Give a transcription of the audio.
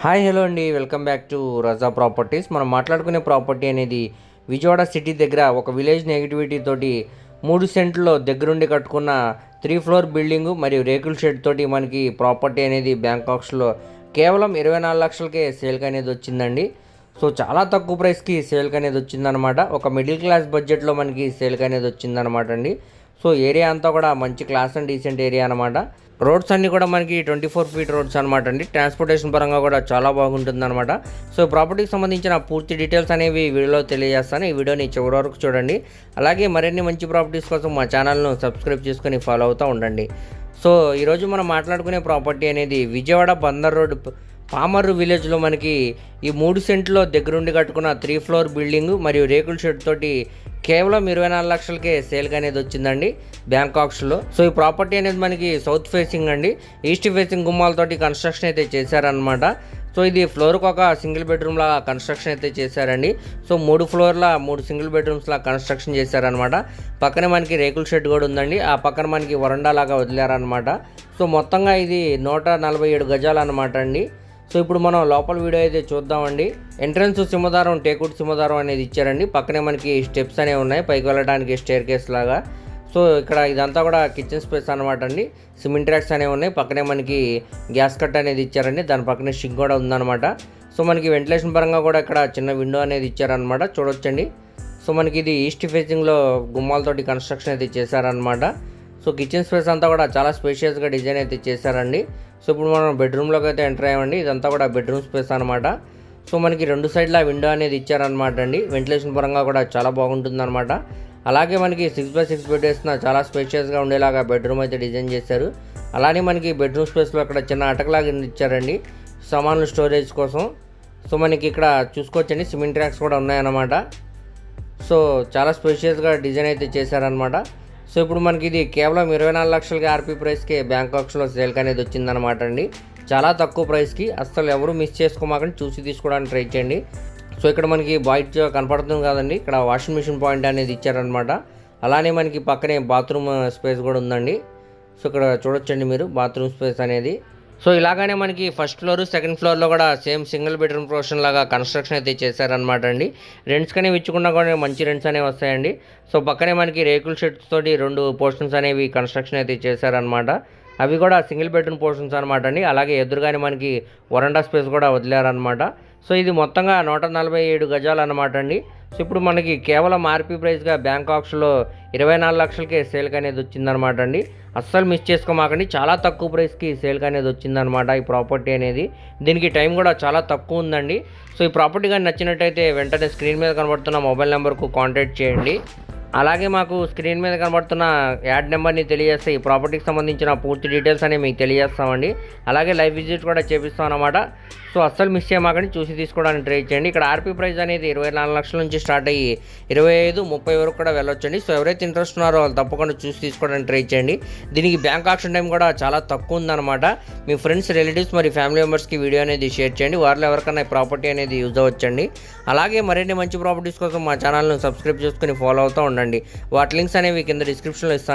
Hi hello అండి. Welcome back to Raza properties. మనం మాట్లాడుకునే ప్రాపర్టీ అనేది విజయవాడ సిటీ దగ్గర ఒక విలేజ్ నెగిటివిటీ తోటి మూడు సెంట్లో దగ్గరుండి కట్టుకున్న త్రీ ఫ్లోర్ బిల్డింగు మరియు రేకుల షెడ్ తోటి మనకి ప్రాపర్టీ అనేది బ్యాంకాక్స్లో కేవలం ఇరవై నాలుగు లక్షలకే సేల్కి అనేది వచ్చిందండి. సో చాలా తక్కువ ప్రైస్కి సేల్కి అనేది వచ్చిందనమాట ఒక మిడిల్ క్లాస్ బడ్జెట్లో మనకి సేల్కి అనేది వచ్చిందనమాట అండి. సో ఏరియా అంతా కూడా మంచి క్లాస్ అండ్ డీసెంట్ ఏరియా అనమాట రోడ్స్ అన్నీ కూడా మనకి ట్వంటీ ఫోర్ ఫీట్ రోడ్స్ అనమాట అండి. ట్రాన్స్పోర్టేషన్ పరంగా కూడా చాలా బాగుంటుంది అనమాట సో ప్రాపర్టీకి సంబంధించిన పూర్తి డీటెయిల్స్ అనేవి వీడియోలో తెలియజేస్తాను. ఈ వీడియోని చివరి వరకు చూడండి. అలాగే మరిన్ని మంచి ప్రాపర్టీస్ కోసం మా ఛానల్ను సబ్స్క్రైబ్ చేసుకొని ఫాలో అవుతూ ఉండండి. సో ఈరోజు మనం మాట్లాడుకునే ప్రాపర్టీ అనేది విజయవాడ బందర్ రోడ్ పామర్రు విలేజ్లో మనకి ఈ మూడు సెంట్లో దగ్గరుండి కట్టుకున్న త్రీ ఫ్లోర్ బిల్డింగ్ మరియు రేకుల షెడ్ తోటి కేవలం ఇరవై నాలుగు లక్షలకే సేల్గా అనేది వచ్చిందండి బ్యాంకాక్స్లో సో ఈ ప్రాపర్టీ అనేది మనకి సౌత్ ఫేసింగ్ అండి. ఈస్ట్ ఫేసింగ్ గుమ్మాలతోటి కన్స్ట్రక్షన్ అయితే చేశారనమాట సో ఇది ఫ్లోర్కి ఒక సింగిల్ బెడ్రూమ్ లా కన్స్ట్రక్షన్ అయితే చేశారండి. సో మూడు ఫ్లోర్ల మూడు సింగిల్ బెడ్రూమ్స్ లా కన్స్ట్రక్షన్ చేశారనమాట పక్కనే మనకి రేకుల షెడ్ కూడా ఉందండి. ఆ పక్కన మనకి వరండా లాగా వదిలారనమాట సో మొత్తంగా ఇది నూట నలభై ఏడు గజాలు అనమాట అండి. సో ఇప్పుడు మనం లోపల వీడియో అయితే చూద్దామండి. ఎంట్రన్స్ సింహదారం టేకుడ్ సింహదారం అనేది ఇచ్చారండి. పక్కనే మనకి స్టెప్స్ అనేవి ఉన్నాయి. పైకి వెళ్ళడానికి స్టేర్ కేస్ లాగా. సో ఇక్కడ ఇదంతా కూడా కిచెన్ స్పేస్ అనమాట అండి. సిమెంట్ ర్యాక్స్ అనేవి ఉన్నాయి. పక్కనే మనకి గ్యాస్ కట్ అనేది ఇచ్చారండి. దాని పక్కనే షింక్ కూడా ఉందన్నమాట. సో మనకి వెంటిలేషన్ పరంగా కూడా ఇక్కడ చిన్న విండో అనేది ఇచ్చారనమాట చూడొచ్చండి. సో మనకి ఇది ఈస్ట్ ఫేసింగ్లో గుమ్మాలతోటి కన్స్ట్రక్షన్ అయితే చేశారనమాట సో కిచెన్ స్పేస్ అంతా కూడా చాలా స్పేషియస్గా డిజైన్ అయితే చేశారండి. సో ఇప్పుడు మనం బెడ్రూమ్లోకి అయితే ఎంటర్ అయ్యామండి. ఇదంతా కూడా బెడ్రూమ్ స్పేస్ అనమాట సో మనకి రెండు సైడ్ల విండో అనేది ఇచ్చారనమాట అండి. వెంటిలేషన్ పరంగా కూడా చాలా బాగుంటుందన్నమాట. అలాగే మనకి సిక్స్ బై సిక్స్ బెడ్ వేసిన చాలా స్పేషియస్గా ఉండేలాగా బెడ్రూమ్ అయితే డిజైన్ చేశారు. అలానే మనకి బెడ్రూమ్ స్పేస్లో అక్కడ చిన్న అటకలాగా ఇచ్చారండి. సామాన్లు స్టోరేజ్ కోసం. సో మనకి ఇక్కడ చూసుకోవచ్చండి. సిమెంట్ ట్రాక్స్ కూడా ఉన్నాయన్నమాట. సో చాలా స్పేషియస్గా డిజైన్ అయితే చేశారనమాట సో ఇప్పుడు మనకి ఇది కేవలం ఇరవై నాలుగు లక్షలకి ఆర్పీ ప్రైస్కి బ్యాంకాక్స్లో సేల్ అనేది వచ్చిందనమాట అండి. చాలా తక్కువ ప్రైస్కి అస్సలు ఎవరు మిస్ చేసుకోమాకండి చూసి తీసుకోవడానికి ట్రై చేయండి. సో ఇక్కడ మనకి బయట కనపడుతుంది కదండి ఇక్కడ వాషింగ్ మిషన్ పాయింట్ అనేది ఇచ్చారనమాట అలానే మనకి పక్కనే బాత్రూమ్ స్పేస్ కూడా ఉందండి. సో ఇక్కడ చూడొచ్చండి మీరు బాత్రూమ్ స్పేస్ అనేది. సో ఇలాగానే మనకి ఫస్ట్ ఫ్లోర్ సెకండ్ ఫ్లోర్లో కూడా సేమ్ సింగిల్ బెడ్రూమ్ పోర్షన్ లాగా కన్స్ట్రక్షన్ అయితే చేశారనమాట అండి. రెంట్స్ అనేవి ఇచ్చుకున్నా కూడా మంచి రెంట్స్ అనేవి వస్తాయండి. సో పక్కనే మనకి రేకుల షెడ్స్ తోటి రెండు పోర్షన్స్ అనేవి కన్స్ట్రక్షన్ అయితే చేశారనమాట అవి కూడా సింగిల్ బెడ్రూమ్ పోర్షన్స్ అనమాట అండి. అలాగే ఎదురుగానే మనకి వరండా స్పేస్ కూడా వదిలారనమాట సో ఇది మొత్తంగా నూట నలభై ఏడు గజాలు అనమాట అండి. సో ఇప్పుడు మనకి కేవలం ఆర్పీ ప్రైస్గా బ్యాంకాక్స్లో ఇరవై నాలుగు లక్షలకే సేల్కి అనేది వచ్చిందనమాట అండి. అస్సలు మిస్ చేసుకోమాకండి. చాలా తక్కువ ప్రైస్కి సేల్ అనేది వచ్చిందనమాట ఈ ప్రాపర్టీ అనేది. దీనికి టైం కూడా చాలా తక్కువ ఉందండి. సో ఈ ప్రాపర్టీ కానీ నచ్చినట్టయితే వెంటనే స్క్రీన్ మీద కనబడుతున్న మొబైల్ నెంబర్కు కాంటాక్ట్ చేయండి. అలాగే మాకు స్క్రీన్ మీద కనబడుతున్న యాడ్ నెంబర్ని తెలియజేస్తే ఈ ప్రాపర్టీకి సంబంధించిన పూర్తి డీటెయిల్స్ అనేవి మీకు తెలియజేస్తామండి. అలాగే లైవ్ విజిట్ కూడా చేపిస్తాం అనమాట సో అస్సలు మిస్ చేయమాకండి చూసి తీసుకోవడానికి ట్రై చేయండి. ఇక్కడ ఆర్పీ ప్రైస్ అనేది ఇరవై నాలుగు లక్షల నుంచి స్టార్ట్ అయ్యి ఇరవై ఐదు ముప్పై వరకు కూడా వెళ్ళొచ్చండి. సో ఎవరైతే ఇంట్రెస్ట్ ఉన్నారో వాళ్ళు తప్పకుండా చూసి తీసుకోవడానికి ట్రై చేయండి. దీనికి బ్యాంక్ ఆప్షన్ టైం కూడా చాలా తక్కువ ఉందన్నమాట. మీ ఫ్రెండ్స్ రిలేటివ్స్ మరి ఫ్యామిలీ మెంబర్స్కి వీడియో అనేది షేర్ చేయండి. వారిలో ఎవరికైనా ప్రాపర్టీ అనేది యూజ్ అవ్వచ్చండి. అలాగే మరిన్ని మంచి ప్రాపర్టీస్ కోసం మా ఛానల్ను సబ్స్క్రైబ్ చేసుకుని ఫాలో అవుతూ ఉండండి. వాటి లింక్స్ అనేవి కింద డిస్క్రిప్షన్లో ఇస్తానండి.